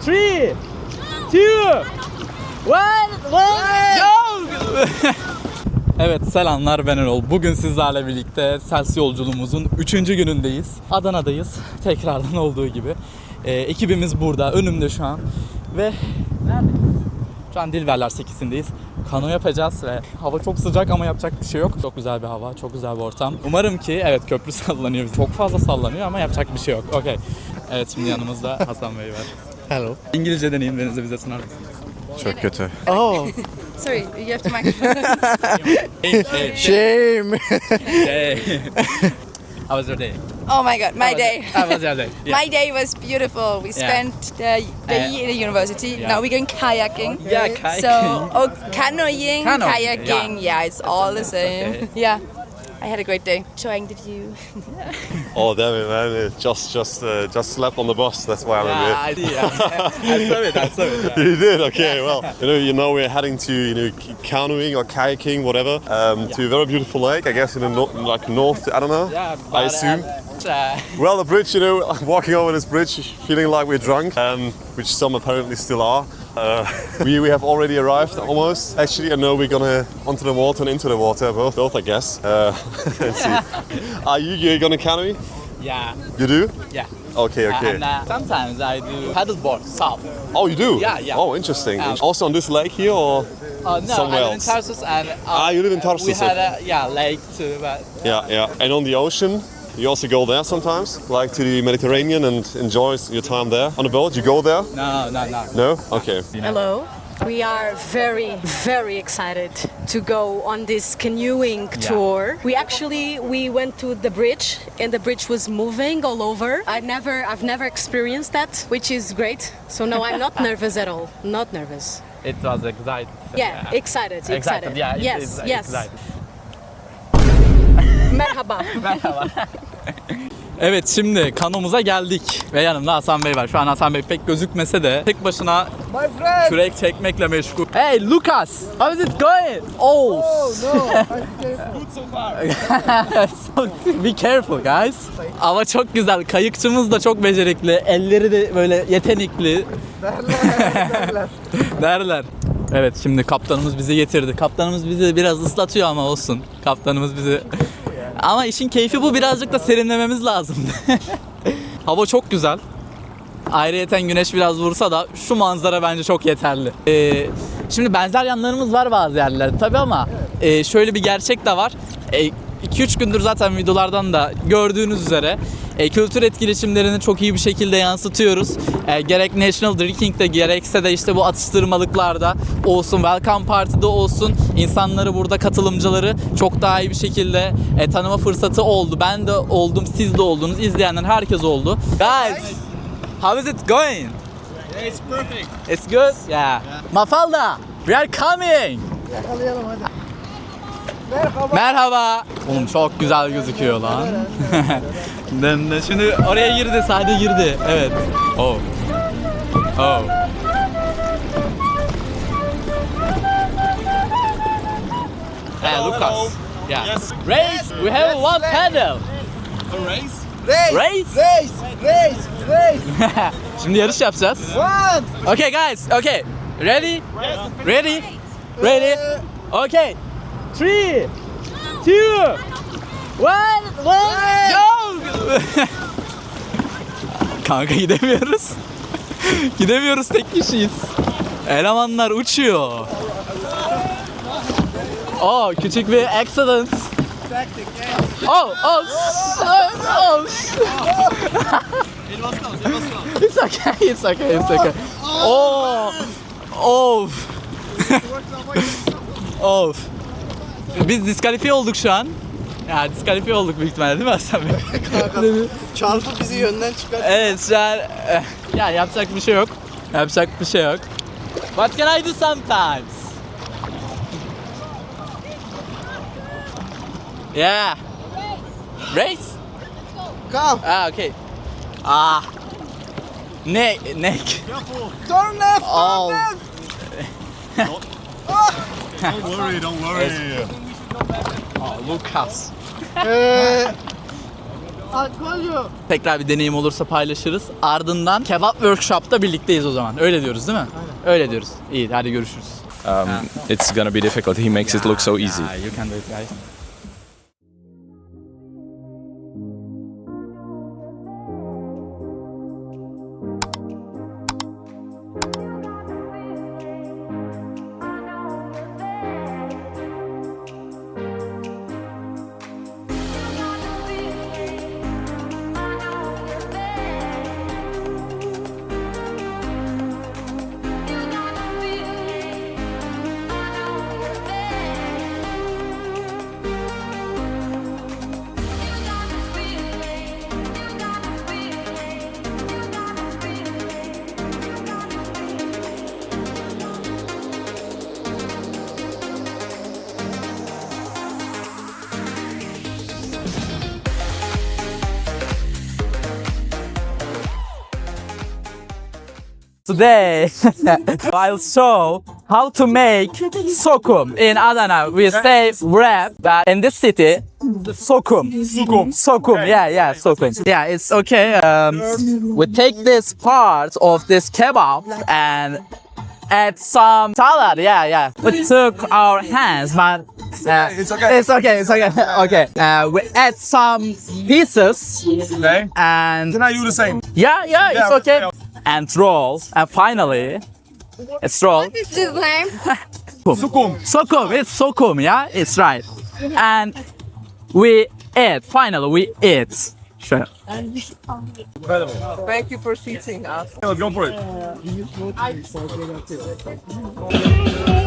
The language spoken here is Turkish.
three, two, one, one, go! evet selamlar ben Erol. Bugün sizlerle birlikte Sels yolculuğumuzun 3. günündeyiz. Adana'dayız. Tekrardan olduğu gibi. Ee, ekibimiz burada. Önümde şu an. Ve neredeyiz? Şu an Dilberler 8'indeyiz. Kano yapacağız ve hava çok sıcak ama yapacak bir şey yok. Çok güzel bir hava, çok güzel bir ortam. Umarım ki evet köprü sallanıyor. Çok fazla sallanıyor ama yapacak bir şey yok. Okey. Evet şimdi yanımızda Hasan Bey var. Hello. İngilizce deneyin deneyimlerinizi bize sunar mısınız? Çok kötü. Oh. Sorry, you have to microphone. Hey, hey, Shame. How was your day? oh my god, my day. How was your day? Yeah. My day was beautiful. We Yeah. spent the, the Uh, year at the university. yeah. Now we're going kayaking. Yeah, kayaking. So, oh, canoeing, Canoe, kayaking, yeah. yeah. it's all the same. okay. Yeah. I had a great day enjoying the view. Oh damn it, man! It just, just, uh, just slept on the bus. That's why I'm Yeah, I did. Yeah. I saw it. I saw it. here. You did okay. Well, you know, you know, we're heading to you know canoeing or kayaking, whatever, um, to a very beautiful lake. I guess in the no- like north. I don't know. Yeah, I but, assume. uh, Well, the bridge, you know, walking over this bridge, feeling like we're drunk, um, which some apparently still are. Uh, we, we have already arrived almost. Actually, I know we're gonna onto the water and into the water, both, both I guess. Uh, let's see. Are you, you gonna canoe? yeah, You do? yeah. Okay, okay. And uh, sometimes I do paddleboard, SUP. Oh, you do? Yeah, yeah. Oh, interesting. Um, also on this lake here, or Uh, no, Somewhere I live else. in Tarsus and uh, Ah, you live in We Tarsus, had a yeah lake too, but yeah, yeah. And on the ocean, you also go there sometimes, like to the Mediterranean, and enjoy your time there on the boat. You go there? no, no, no. No? Okay. Hello. We are very, very excited to go on this canoeing tour. We actually we went to the bridge and the bridge was moving all over. I never I've never experienced that, which is great. So no, I'm not nervous at all. Not nervous. It was exciting. Yeah, excited, excited. Excited, yeah. it yes, is yes. excited. Merhaba. Evet şimdi kanomuza geldik ve yanımda Hasan Bey var. Şu an Hasan Bey pek gözükmese de tek başına kürek çekmekle meşgul. Hey Lucas, how is it going? Oh, Good so far. So, Be careful guys. Hava çok güzel. Kayıkçımız da çok becerikli. Elleri de böyle yetenekli. Derler. Derler. Evet şimdi kaptanımız bizi getirdi. Kaptanımız bizi biraz ıslatıyor ama olsun. Kaptanımız bizi ama işin keyfi bu birazcık da serinlememiz lazım. Hava çok güzel. Ayrıyeten güneş biraz vursa da şu manzara bence çok yeterli. Ee, şimdi benzer yanlarımız var bazı yerlerde tabi ama e, şöyle bir gerçek de var. 2-3 gündür zaten videolardan da gördüğünüz üzere e, kültür etkileşimlerini çok iyi bir şekilde yansıtıyoruz. E, gerek National Drinking'de gerekse de işte bu atıştırmalıklarda olsun, Welcome Party'de olsun insanları burada katılımcıları çok daha iyi bir şekilde e, tanıma fırsatı oldu. Ben de oldum, siz de oldunuz, izleyenler herkes oldu. Guys, how is it going? It's perfect. It's good? Yeah. Mafalda, we are coming. Merhaba. Oğlum çok güzel gözüküyor lan. Şimdi oraya girdi, sahne girdi. Evet. Oh. Oh. Hey, Lucas. Yeah. Yes. Race. We have one pedal. A race? Race. Race, race, race. Şimdi yarış yapacağız. One. Okay, guys. Okay. Ready? Ready? Ready? Okay. Three, two, one, one, go! Kanka gidemiyoruz. gidemiyoruz tek kişiyiz. Elemanlar uçuyor. Oh, küçük bir accident. Oh, oh, oh, oh. Close, it was close. It's okay, it's okay, it's okay. Oh, of. of. Biz diskalifiye olduk şu an. Ya diskalifiye olduk büyük ihtimalle değil mi Hasan Bey? Çarpı bizi yönden çıkar. evet şu an eh, ya yapacak bir şey yok. Yapacak bir şey yok. What can I do sometimes? Yeah. Race? Come. Ah, okay. Ah. Neck, neck. Turn left. Oh. Don't worry, don't worry. Oh, Lucas. Ee, Tekrar bir deneyim olursa paylaşırız. Ardından kebap workshop'ta birlikteyiz o zaman. Öyle diyoruz değil mi? Öyle diyoruz. İyi hadi görüşürüz. Um, it's gonna be difficult. He makes it look so easy. Ah, you can do it guys. Today, I'll show how to make sokum. In Adana, we say wrap, but in this city, sokum. Sokum. Sokum, yeah, yeah, sokum. Yeah, it's okay. Um, we take this part of this kebab and add some salad. Yeah, yeah. We took our hands, but uh, it's okay. It's okay. It's okay. okay. Uh, we add some pieces. Okay. And Can I do the same? yeah, yeah, it's Yeah, okay. Yeah. And roll. And finally, it's roll. Sukum. Sokum, it's sokum, yeah? It's right. And we eat, finally we eat. Sure. Thank you for seating us. Let's go for it.